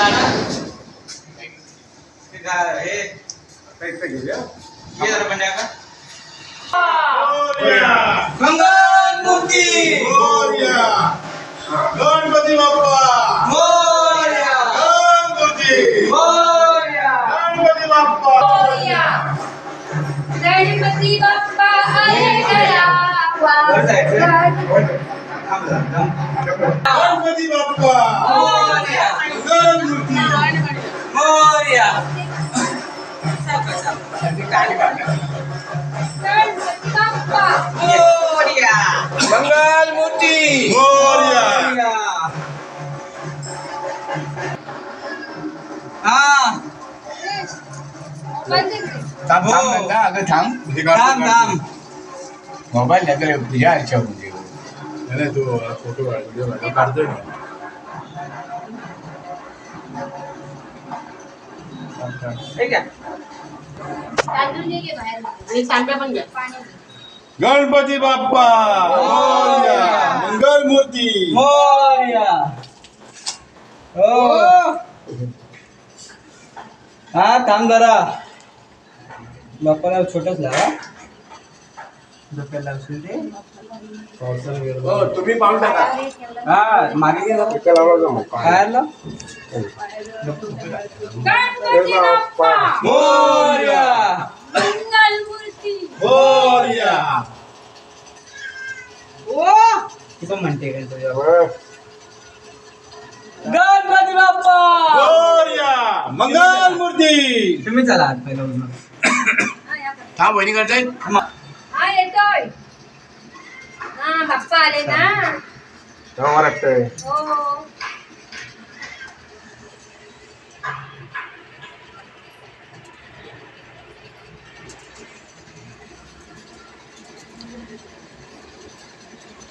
काढा ते गा- हे इकडे घेऊया ये जरा बंड्या का मोरया! मंगल मूर्ती मोरया! गणपती बाप्पा मंगल मूर्ती. हा हो. अगं थांब हे थांब काढतो. थांब मोबाईल नगर तुझ्या नाही, नाही, तू फोटो काढ, व्हिडिओ काढ. काढतोय ठीक आहे. आणि तांब्या पण घ्या गणपती बाप्पा! मोरया! मंगल मूर्ती हो. हा थांब जरा. बाप्पाला छोटच लावा. डोक्याला लावशील ते? हो, तुम्ही पाहून टाका. हा मागे गेला. इथे लावा जाऊ. काय आलं गणपती बाप्पा मोरया मंगल मूर्ती मोरया ओ! ती पण म्हणते काय तुझ्या? गणपती बाप्पा! मोरया मंगल मूर्ती. तुम्ही चला आत पहिला. हा. थांब वहिनी करता येईल हा येतोय हा बाप्पा आले ना हो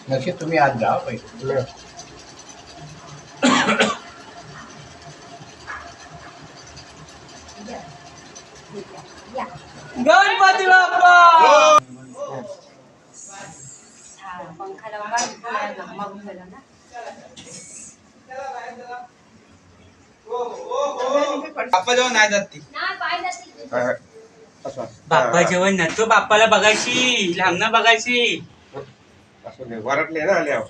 नक्की तुम्ही आज जा पहिले या गणपती बाप्पा हा पंखा लावला मागून गेला ना बाप्पा जेव्हा नाही जात ती. ना पाय जातील बाप्पा जेवण नाही. तो बाप्पाला बघायची लांबना बघायची. वरटले ना आल्यावर.